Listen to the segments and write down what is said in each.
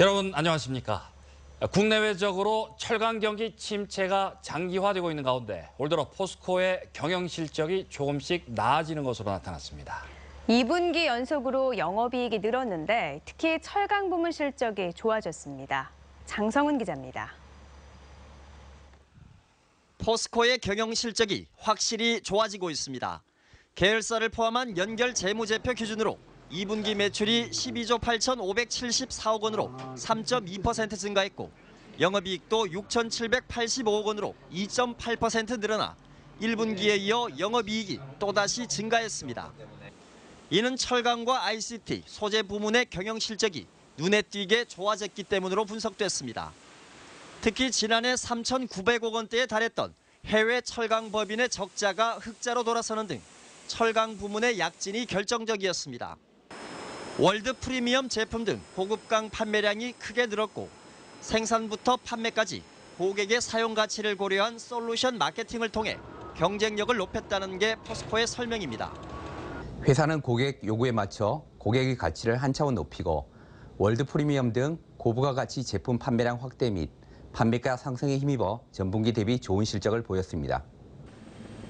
여러분 안녕하십니까? 국내외적으로 철강 경기 침체가 장기화되고 있는 가운데 올 들어 포스코의 경영 실적이 조금씩 나아지는 것으로 나타났습니다. 2분기 연속으로 영업이익이 늘었는데 특히 철강 부문 실적이 좋아졌습니다. 장성은 기자입니다. 포스코의 경영 실적이 확실히 좋아지고 있습니다. 계열사를 포함한 연결 재무제표 기준으로 2분기 매출이 12조 8,574억 원으로 3.2% 증가했고 영업이익도 6,785억 원으로 2.8% 늘어나 1분기에 이어 영업이익이 또다시 증가했습니다. 이는 철강과 ICT, 소재 부문의 경영 실적이 눈에 띄게 좋아졌기 때문으로 분석됐습니다. 특히 지난해 3,900억 원대에 달했던 해외 철강 법인의 적자가 흑자로 돌아서는 등 철강 부문의 약진이 결정적이었습니다. 월드 프리미엄 제품 등 고급강 판매량이 크게 늘었고 생산부터 판매까지 고객의 사용 가치를 고려한 솔루션 마케팅을 통해 경쟁력을 높였다는 게 포스코의 설명입니다. 회사는 고객 요구에 맞춰 고객의 가치를 한 차원 높이고 월드 프리미엄 등 고부가 가치 제품 판매량 확대 및 판매가 상승에 힘입어 전분기 대비 좋은 실적을 보였습니다.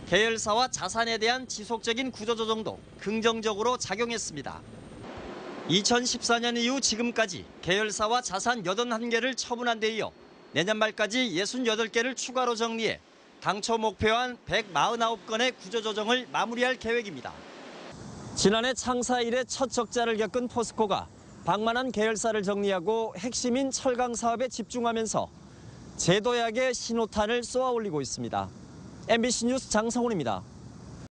계열사와 자산에 대한 지속적인 구조조정도 긍정적으로 작용했습니다. 2014년 이후 지금까지 계열사와 자산 81개를 처분한 데 이어 내년 말까지 68개를 추가로 정리해 당초 목표한 149건의 구조조정을 마무리할 계획입니다. 지난해 창사 이래 첫 적자를 겪은 포스코가 방만한 계열사를 정리하고 핵심인 철강 사업에 집중하면서 제도약의 신호탄을 쏘아 올리고 있습니다. MBC 뉴스 장성훈입니다.